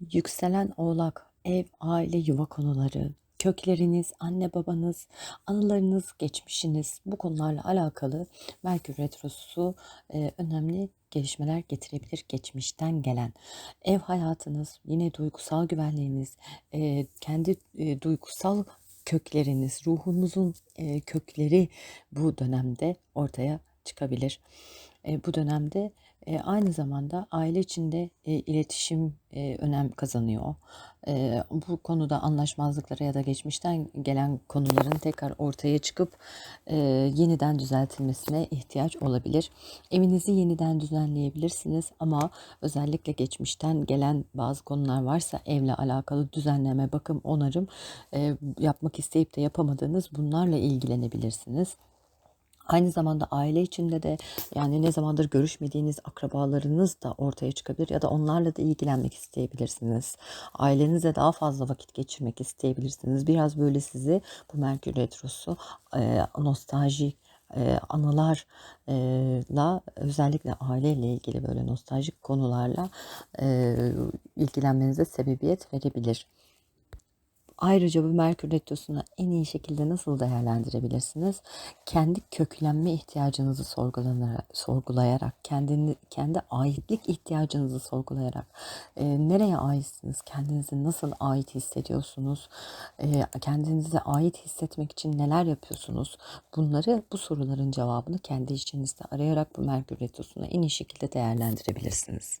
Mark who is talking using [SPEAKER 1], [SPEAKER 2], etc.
[SPEAKER 1] Yükselen Oğlak, ev, aile, yuva konuları, kökleriniz, anne babanız, anılarınız, geçmişiniz bu konularla alakalı Merkür Retrosu e, önemli gelişmeler getirebilir geçmişten gelen. Ev hayatınız, yine duygusal güvenliğiniz, e, kendi e, duygusal kökleriniz, ruhunuzun e, kökleri bu dönemde ortaya çıkabilir. E, bu dönemde e, aynı zamanda aile içinde e, iletişim e, önem kazanıyor. E, bu konuda anlaşmazlıklara ya da geçmişten gelen konuların tekrar ortaya çıkıp e, yeniden düzeltilmesine ihtiyaç olabilir. Evinizi yeniden düzenleyebilirsiniz ama özellikle geçmişten gelen bazı konular varsa evle alakalı düzenleme, bakım, onarım e, yapmak isteyip de yapamadığınız bunlarla ilgilenebilirsiniz. Aynı zamanda aile içinde de yani ne zamandır görüşmediğiniz akrabalarınız da ortaya çıkabilir ya da onlarla da ilgilenmek isteyebilirsiniz. Ailenizle daha fazla vakit geçirmek isteyebilirsiniz. Biraz böyle sizi bu Merkür Retrosu e, nostaljik e, anılarla özellikle aileyle ilgili böyle nostaljik konularla e, ilgilenmenize sebebiyet verebilir. Ayrıca bu Merkür Retrosu'nu en iyi şekilde nasıl değerlendirebilirsiniz? Kendi köklenme ihtiyacınızı sorgulayarak, kendini, kendi aitlik ihtiyacınızı sorgulayarak, e, nereye aitsiniz, kendinizi nasıl ait hissediyorsunuz, e, kendinize ait hissetmek için neler yapıyorsunuz? Bunları, bu soruların cevabını kendi içinizde arayarak bu Merkür Retrosu'nu en iyi şekilde değerlendirebilirsiniz.